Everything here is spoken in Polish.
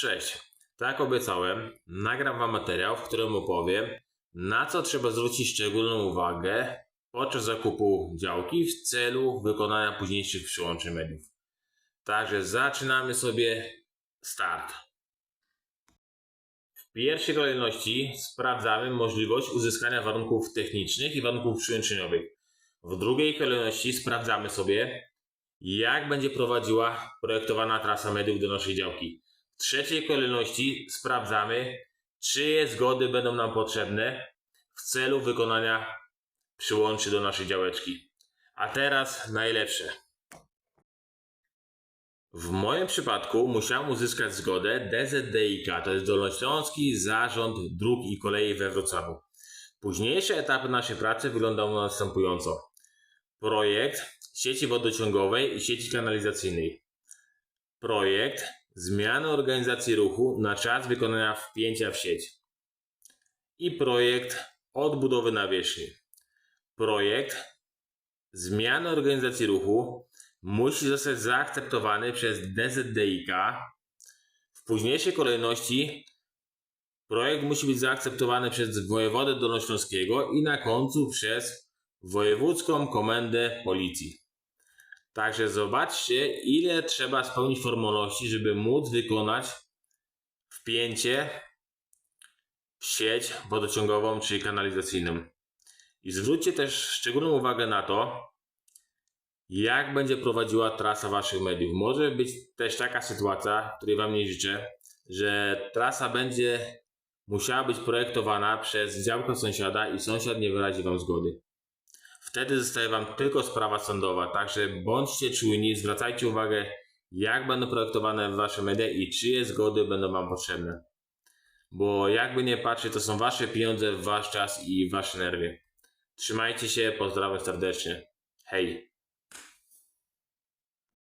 Cześć. Tak jak obiecałem, nagram Wam materiał, w którym opowiem, na co trzeba zwrócić szczególną uwagę podczas zakupu działki w celu wykonania późniejszych przyłączeń mediów. Także zaczynamy sobie start. W pierwszej kolejności sprawdzamy możliwość uzyskania warunków technicznych i warunków przyłączeniowych. W drugiej kolejności sprawdzamy sobie, jak będzie prowadziła projektowana trasa mediów do naszej działki. W trzeciej kolejności sprawdzamy, czyje zgody będą nam potrzebne w celu wykonania przyłączy do naszej działeczki. A teraz najlepsze. W moim przypadku musiałem uzyskać zgodę DZDiK, to jest Dolnośląski Zarząd Dróg i Kolei we Wrocławiu. Późniejsze etapy naszej pracy wyglądały następująco. Projekt sieci wodociągowej i sieci kanalizacyjnej. Projekt zmiany organizacji ruchu na czas wykonania wpięcia w sieć. I projekt odbudowy nawierzchni. Projekt zmiany organizacji ruchu musi zostać zaakceptowany przez DZDiK. W późniejszej kolejności projekt musi być zaakceptowany przez wojewodę dolnośląskiego i na końcu przez wojewódzką komendę policji. Także zobaczcie, ile trzeba spełnić formalności, żeby móc wykonać wpięcie w sieć wodociągową czy kanalizacyjną. I zwróćcie też szczególną uwagę na to, jak będzie prowadziła trasa waszych mediów. Może być też taka sytuacja, której wam nie życzę, że trasa będzie musiała być projektowana przez działkę sąsiada i sąsiad nie wyrazi wam zgody. Wtedy zostaje Wam tylko sprawa sądowa, także bądźcie czujni, zwracajcie uwagę, jak będą projektowane Wasze media i czyje zgody będą Wam potrzebne. Bo jakby nie patrzeć, to są Wasze pieniądze, Wasz czas i Wasze nerwy. Trzymajcie się, pozdrawiam serdecznie. Hej!